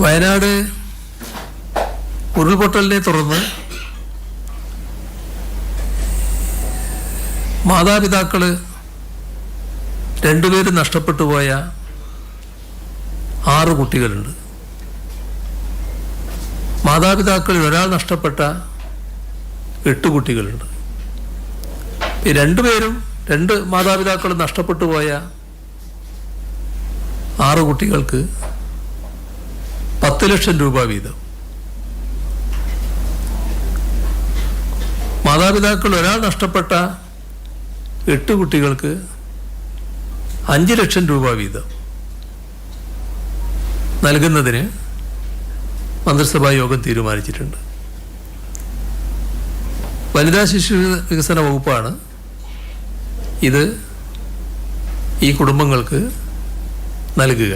വയനാട് ഉരുൾപൊട്ടലിനെ തുടർന്ന് മാതാപിതാക്കൾ രണ്ടുപേരും നഷ്ടപ്പെട്ടു പോയ ആറ് കുട്ടികളുണ്ട്. മാതാപിതാക്കളിൽ ഒരാൾ നഷ്ടപ്പെട്ട എട്ട് കുട്ടികളുണ്ട്. ഈ രണ്ടുപേരും രണ്ട് മാതാപിതാക്കളും നഷ്ടപ്പെട്ടു പോയ ആറ് കുട്ടികൾക്ക് പത്ത് ലക്ഷം രൂപ വീതം. മാതാപിതാക്കൾ ഒരാൾ നഷ്ടപ്പെട്ട എട്ട് കുട്ടികൾക്ക് അഞ്ച് ലക്ഷം രൂപ വീതം നൽകുന്നതിന് മന്ത്രിസഭാ യോഗം തീരുമാനിച്ചിട്ടുണ്ട്. വനിതാ ശിശു വികസന വകുപ്പാണ് ഇത് ഈ കുടുംബങ്ങൾക്ക് നൽകുക.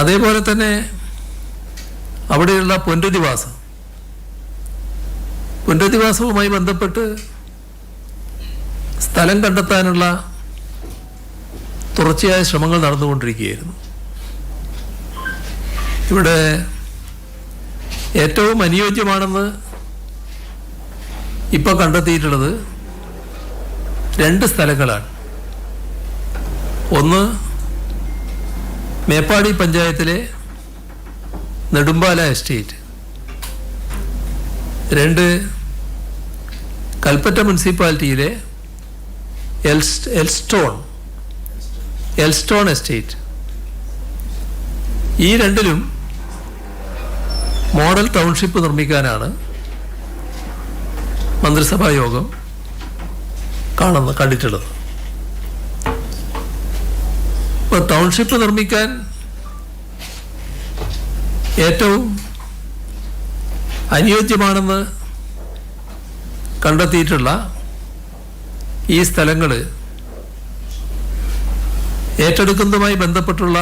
അതേപോലെ തന്നെ അവിടെയുള്ള പുനരധിവാസം. പുനരധിവാസവുമായി ബന്ധപ്പെട്ട് സ്ഥലം കണ്ടെത്താനുള്ള തുടർച്ചയായ ശ്രമങ്ങൾ നടന്നുകൊണ്ടിരിക്കുകയായിരുന്നു. ഇവിടെ ഏറ്റവും അനുയോജ്യമാണെന്ന് ഇപ്പോൾ കണ്ടെത്തിയിട്ടുള്ളത് രണ്ട് സ്ഥലങ്ങളാണ്. ഒന്ന് മേപ്പാടി പഞ്ചായത്തിലെ നെടുമ്പാല എസ്റ്റേറ്റ്. രണ്ട് കൽപ്പറ്റ മുനിസിപ്പാലിറ്റിയിലെ എൽസ്റ്റോൺ എൽസ്റ്റോൺ എസ്റ്റേറ്റ്. ഈ രണ്ടിലും മോഡൽ ടൗൺഷിപ്പ് നിർമ്മിക്കാനാണ് മന്ത്രിസഭാ യോഗം കാണുന്ന കണ്ടിട്ടുള്ളത്. ടൗൺഷിപ്പ് നിർമ്മിക്കാൻ ഏറ്റവും അനുയോജ്യമാണെന്ന് കണ്ടെത്തിയിട്ടുള്ള ഈ സ്ഥലങ്ങൾ ഏറ്റെടുക്കുന്നതുമായി ബന്ധപ്പെട്ടുള്ള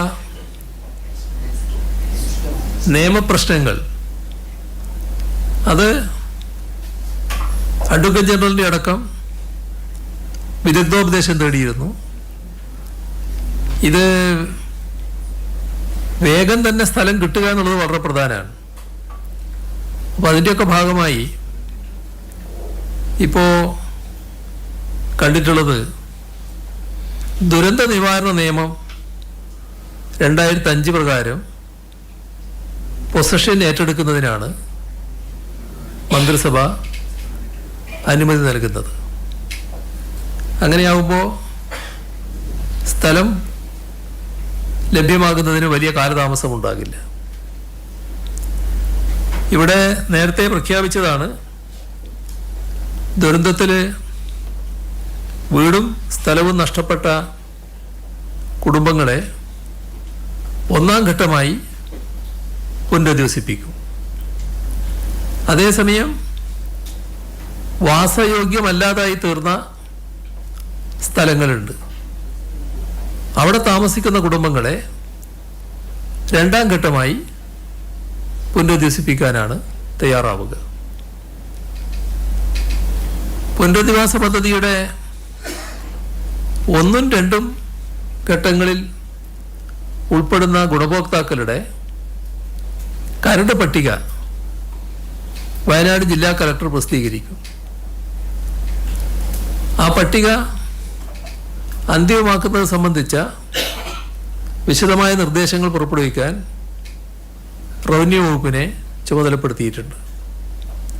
നിയമപ്രശ്നങ്ങൾ. അത് അഡ്വക്കേറ്റ് ജനറലിന്റെ അടക്കം വിദഗ്ധോപദേശം തേടിയിരുന്നു. ഇത് വേഗം തന്നെ സ്ഥലം കിട്ടുക എന്നുള്ളത് വളരെ പ്രധാനമാണ്. അപ്പോൾ അതിന്റെയൊക്കെ ഭാഗമായി ഇപ്പോൾ കണ്ടിട്ടുള്ളത് ദുരന്ത നിവാരണ നിയമം രണ്ടായിരത്തി അഞ്ച് പ്രകാരം പൊസഷൻ ഏറ്റെടുക്കുന്നതിനാണ് മന്ത്രിസഭ അനുമതി നൽകുന്നത്. അങ്ങനെയാവുമ്പോൾ സ്ഥലം ലഭ്യമാകുന്നതിന് വലിയ കാലതാമസം ഉണ്ടാകില്ല. ഇവിടെ നേരത്തെ പ്രഖ്യാപിച്ചതാണ് ദുരന്തത്തിൽ വീടും സ്ഥലവും നഷ്ടപ്പെട്ട കുടുംബങ്ങളെ ഒന്നാം ഘട്ടമായി പുനരധിവസിപ്പിക്കും. അതേസമയം വാസയോഗ്യമല്ലാതായി തീർന്ന സ്ഥലങ്ങളുണ്ട്. അവിടെ താമസിക്കുന്ന കുടുംബങ്ങളെ രണ്ടാം ഘട്ടമായി പുനരധിവസിപ്പിക്കാനാണ് തയ്യാറാവുക. പുനരധിവാസ പദ്ധതിയുടെ ഒന്നും രണ്ടും ഘട്ടങ്ങളിൽ ഉൾപ്പെടുന്ന ഗുണഭോക്താക്കളുടെ കരട് പട്ടിക വയനാട് ജില്ലാ കലക്ടർ പ്രസിദ്ധീകരിക്കും. ആ പട്ടിക അന്തിമമാക്കുന്നത് സംബന്ധിച്ച വിശദമായ നിർദ്ദേശങ്ങൾ പുറപ്പെടുവിക്കാൻ റവന്യൂ വകുപ്പിനെ ചുമതലപ്പെടുത്തിയിട്ടുണ്ട്.